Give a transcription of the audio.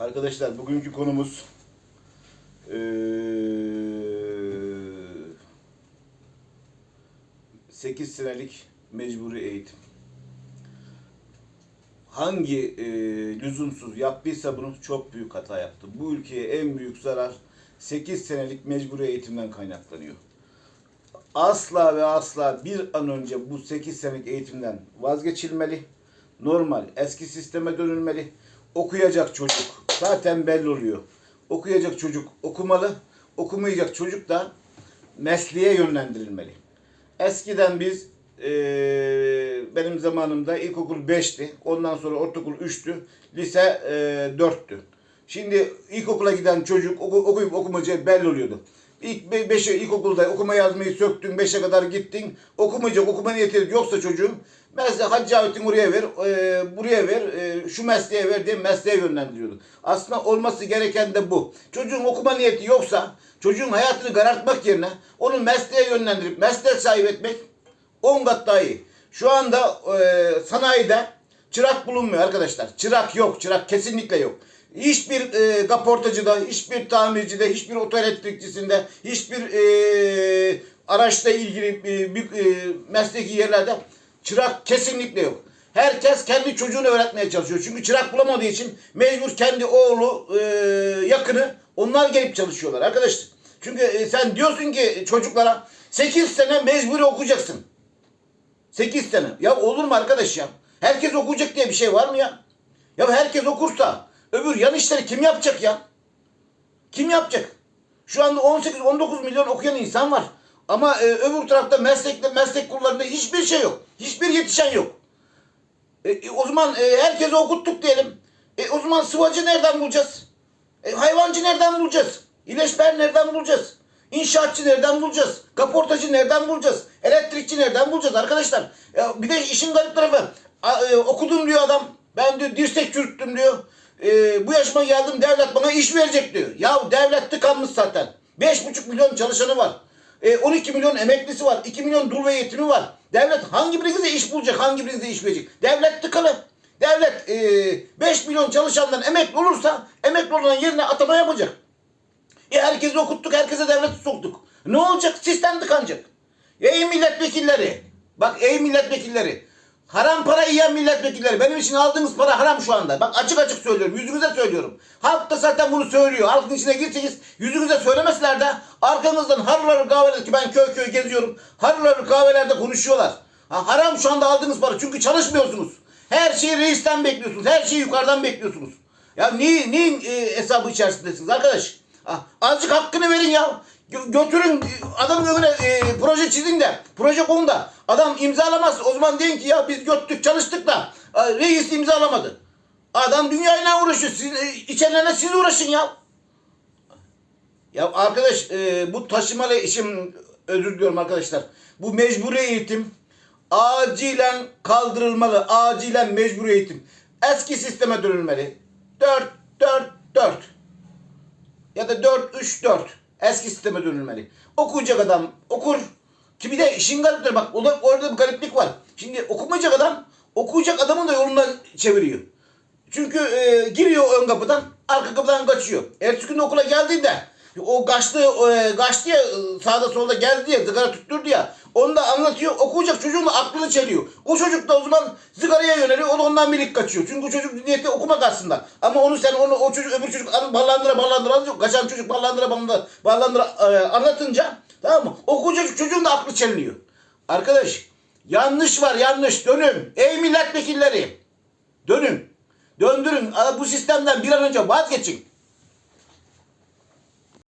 Arkadaşlar bugünkü konumuz eee 8 senelik mecburi eğitim. Hangi eee, lüzumsuz yaptıysa bunu çok büyük hata yaptı. Bu ülkeye en büyük zarar 8 senelik mecburi eğitimden kaynaklanıyor. Asla ve asla bir an önce bu 8 senelik eğitimden vazgeçilmeli. Normal eski sisteme dönülmeli. Okuyacak çocuk zaten belli oluyor. Okuyacak çocuk okumalı. Okumayacak çocuk da mesleğe yönlendirilmeli. Eskiden biz eee, benim zamanımda ilkokul 5'ti. Ondan sonra ortaokul 3'tü. Lise eee 4'tü. Şimdi ilkokula giden çocuk oku, okuyup okumayacağı belli oluyordu. İlk 5'e ilkokulda okuma yazmayı söktün, 5'e kadar gittin. Okumayacak, okuma niyeti yoksa çocuğun mesela Hacı Cavit'in oraya ver, e, buraya ver, e, şu mesleğe ver diye mesleğe yönlendiriyordu. Aslında olması gereken de bu. Çocuğun okuma niyeti yoksa çocuğun hayatını karartmak yerine onu mesleğe yönlendirip meslek sahibi etmek 10 kat daha iyi. Şu anda e, sanayide çırak bulunmuyor arkadaşlar. Çırak yok, çırak kesinlikle yok. Hiçbir e, kaportacıda, hiçbir tamircide, hiçbir otoelektrikçisinde, hiçbir e, araçla ilgili e, bir e, mesleki yerlerde çırak kesinlikle yok. Herkes kendi çocuğunu öğretmeye çalışıyor. Çünkü çırak bulamadığı için mecbur kendi oğlu, e, yakını onlar gelip çalışıyorlar arkadaşlar. Çünkü e, sen diyorsun ki çocuklara 8 sene mecburi okuyacaksın. 8 sene. Ya olur mu arkadaş ya? Herkes okuyacak diye bir şey var mı ya? Ya herkes okursa öbür yan işleri kim yapacak ya? Kim yapacak? Şu anda 18-19 milyon okuyan insan var. Ama e, öbür tarafta meslekle meslek kurlarında hiçbir şey yok. Hiçbir yetişen yok. E, e, o zaman e, herkesi okuttuk diyelim. E, o zaman sıvacı nereden bulacağız? E, hayvancı nereden bulacağız? İleşber nereden bulacağız? İnşaatçı nereden bulacağız? Kaportacı nereden bulacağız? Elektrikçi nereden bulacağız arkadaşlar? Ya bir de işin garip tarafı a- e, okudum diyor adam. Ben diyor dirsek çürüttüm diyor. E, bu yaşıma geldim devlet bana iş verecek diyor. Ya devlet tıkanmış zaten. 5,5 milyon çalışanı var. E, 12 milyon emeklisi var. 2 milyon dul ve yetimi var. Devlet hangi birinize iş bulacak? Hangi birinize iş verecek? Devlet tıkalı. Devlet e, 5 milyon çalışandan emekli olursa emekli olan yerine atama yapacak. E herkesi okuttuk, herkese devleti soktuk. Ne olacak? Sistem tıkanacak. Ey milletvekilleri! Bak ey milletvekilleri! Haram para yiyen milletvekilleri. Benim için aldığınız para haram şu anda. Bak açık açık söylüyorum. Yüzünüze söylüyorum. Halk da zaten bunu söylüyor. Halkın içine girseniz yüzünüze söylemeseler de arkanızdan harları kahvelerde ki ben köy köy geziyorum. Harları kahvelerde konuşuyorlar. Ha, haram şu anda aldığınız para. Çünkü çalışmıyorsunuz. Her şeyi reisten bekliyorsunuz. Her şeyi yukarıdan bekliyorsunuz. Ya neyin, neyin e, hesabı içerisindesiniz arkadaş? Ah, azıcık hakkını verin ya. Gö- götürün e, adamın önüne e, proje çizin de proje koyun da adam imzalamaz. O zaman deyin ki ya biz göttük çalıştık da reis imzalamadı. Adam dünyayla uğraşıyor. Siz, e, içerilerine siz uğraşın ya. Ya arkadaş e, bu taşımalı işim özür diliyorum arkadaşlar. Bu mecburi eğitim acilen kaldırılmalı. Acilen mecburi eğitim. Eski sisteme dönülmeli. 4 4 4 ya da 4 3 4 eski sisteme dönülmeli. Okuyacak adam okur. Ki bir de işin garipleri bak orada, orada bir gariplik var. Şimdi okumayacak adam okuyacak adamın da yolundan çeviriyor. Çünkü e, giriyor ön kapıdan, arka kapıdan kaçıyor. Ertesi gün okula geldiğinde o kaçtı, e, kaçtı ya sağda solda geldi ya, sigara tutturdu ya. Onu da anlatıyor, okuyacak çocuğun da aklını çeliyor. O çocuk da o zaman sigaraya yöneliyor, o da ondan birlik kaçıyor. Çünkü o çocuk niyeti okumak aslında. Ama onu sen, onu o çocuk, öbür çocuk ballandıra ballandıra anlatıyor. Kaçan çocuk ballandıra ballandıra, ballandıra e, anlatınca, tamam mı? Okuyacak çocuğun da aklı çeliniyor. Arkadaş, yanlış var yanlış, dönün. Ey milletvekilleri, dönün. Döndürün. Bu sistemden bir an önce vazgeçin.